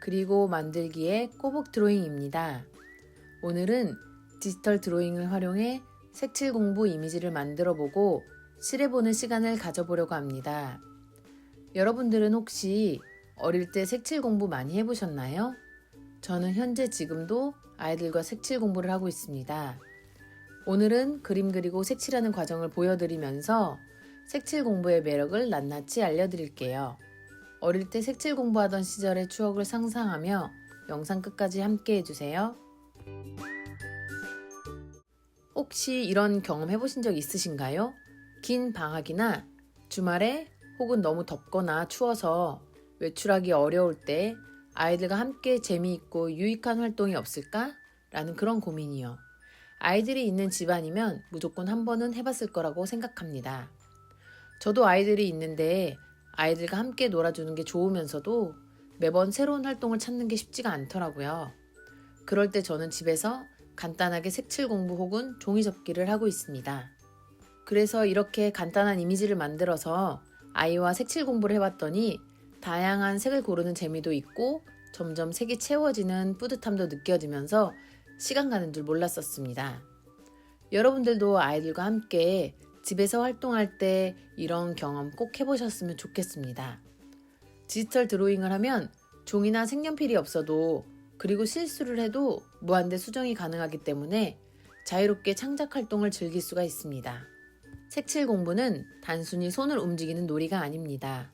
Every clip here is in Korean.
그리고 만들기의 꼬북 드로잉입니다. 오늘은 디지털 드로잉을 활용해 색칠 공부 이미지를 만들어 보고 칠해보는 시간을 가져보려고 합니다. 여러분들은 혹시 어릴 때 색칠 공부 많이 해보셨나요? 저는 현재 지금도 아이들과 색칠 공부를 하고 있습니다. 오늘은 그림 그리고 색칠하는 과정을 보여드리면서 색칠 공부의 매력을 낱낱이 알려드릴게요. 어릴 때 색칠 공부하던 시절의 추억을 상상하며 영상 끝까지 함께 해주세요. 혹시 이런 경험 해보신 적 있으신가요? 긴 방학이나 주말에 혹은 너무 덥거나 추워서 외출하기 어려울 때 아이들과 함께 재미있고 유익한 활동이 없을까? 라는 그런 고민이요. 아이들이 있는 집안이면 무조건 한 번은 해봤을 거라고 생각합니다. 저도 아이들이 있는데 아이들과 함께 놀아주는 게 좋으면서도 매번 새로운 활동을 찾는 게 쉽지가 않더라고요. 그럴 때 저는 집에서 간단하게 색칠 공부 혹은 종이 접기를 하고 있습니다. 그래서 이렇게 간단한 이미지를 만들어서 아이와 색칠 공부를 해봤더니 다양한 색을 고르는 재미도 있고 점점 색이 채워지는 뿌듯함도 느껴지면서 시간 가는 줄 몰랐었습니다. 여러분들도 아이들과 함께 집에서 활동할 때 이런 경험 꼭 해보셨으면 좋겠습니다. 디지털 드로잉을 하면 종이나 색연필이 없어도 그리고 실수를 해도 무한대 수정이 가능하기 때문에 자유롭게 창작 활동을 즐길 수가 있습니다. 색칠 공부는 단순히 손을 움직이는 놀이가 아닙니다.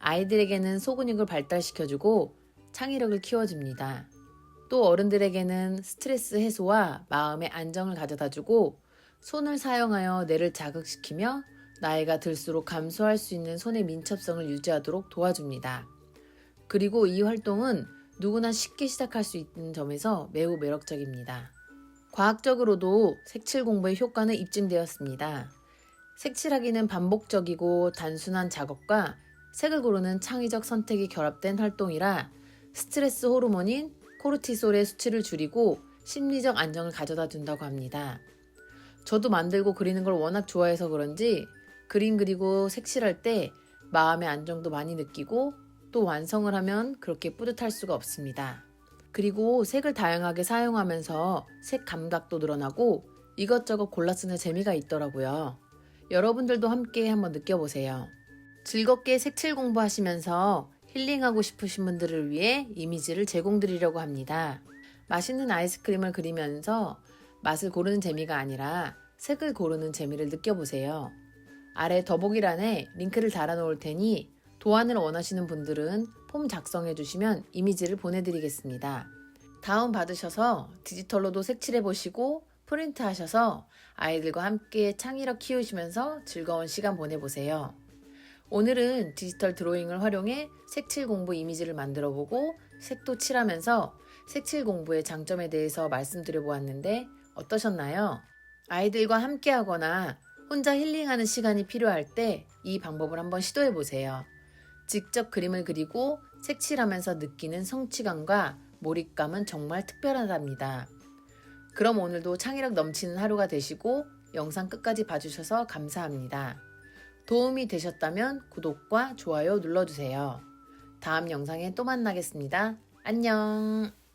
아이들에게는 소근육을 발달시켜주고 창의력을 키워줍니다. 또 어른들에게는 스트레스 해소와 마음의 안정을 가져다주고 손을 사용하여 뇌를 자극시키며 나이가 들수록 감소할 수 있는 손의 민첩성을 유지하도록 도와줍니다. 그리고 이 활동은 누구나 쉽게 시작할 수 있는 점에서 매우 매력적입니다. 과학적으로도 색칠 공부의 효과는 입증되었습니다. 색칠하기는 반복적이고 단순한 작업과 색을 고르는 창의적 선택이 결합된 활동이라 스트레스 호르몬인 코르티솔의 수치를 줄이고 심리적 안정을 가져다 준다고 합니다. 저도 만들고 그리는 걸 워낙 좋아해서 그런지 그림 그리고 색칠할 때 마음의 안정도 많이 느끼고 또 완성을 하면 그렇게 뿌듯할 수가 없습니다. 그리고 색을 다양하게 사용하면서 색 감각도 늘어나고 이것저것 골라 쓰는 재미가 있더라고요. 여러분들도 함께 한번 느껴보세요. 즐겁게 색칠 공부하시면서 힐링하고 싶으신 분들을 위해 이미지를 제공드리려고 합니다. 맛있는 아이스크림을 그리면서 맛을 고르는 재미가 아니라 색을 고르는 재미를 느껴보세요. 아래 더보기란에 링크를 달아놓을 테니 도안을 원하시는 분들은 폼 작성해 주시면 이미지를 보내드리겠습니다. 다운 받으셔서 디지털로도 색칠해 보시고 프린트 하셔서 아이들과 함께 창의력 키우시면서 즐거운 시간 보내보세요. 오늘은 디지털 드로잉을 활용해 색칠 공부 이미지를 만들어 보고 색도 칠하면서 색칠 공부의 장점에 대해서 말씀드려 보았는데 어떠셨나요? 아이들과 함께 하거나 혼자 힐링하는 시간이 필요할 때 이 방법을 한번 시도해 보세요. 직접 그림을 그리고 색칠하면서 느끼는 성취감과 몰입감은 정말 특별하답니다. 그럼 오늘도 창의력 넘치는 하루가 되시고 영상 끝까지 봐주셔서 감사합니다. 도움이 되셨다면 구독과 좋아요 눌러주세요. 다음 영상에 또 만나겠습니다. 안녕!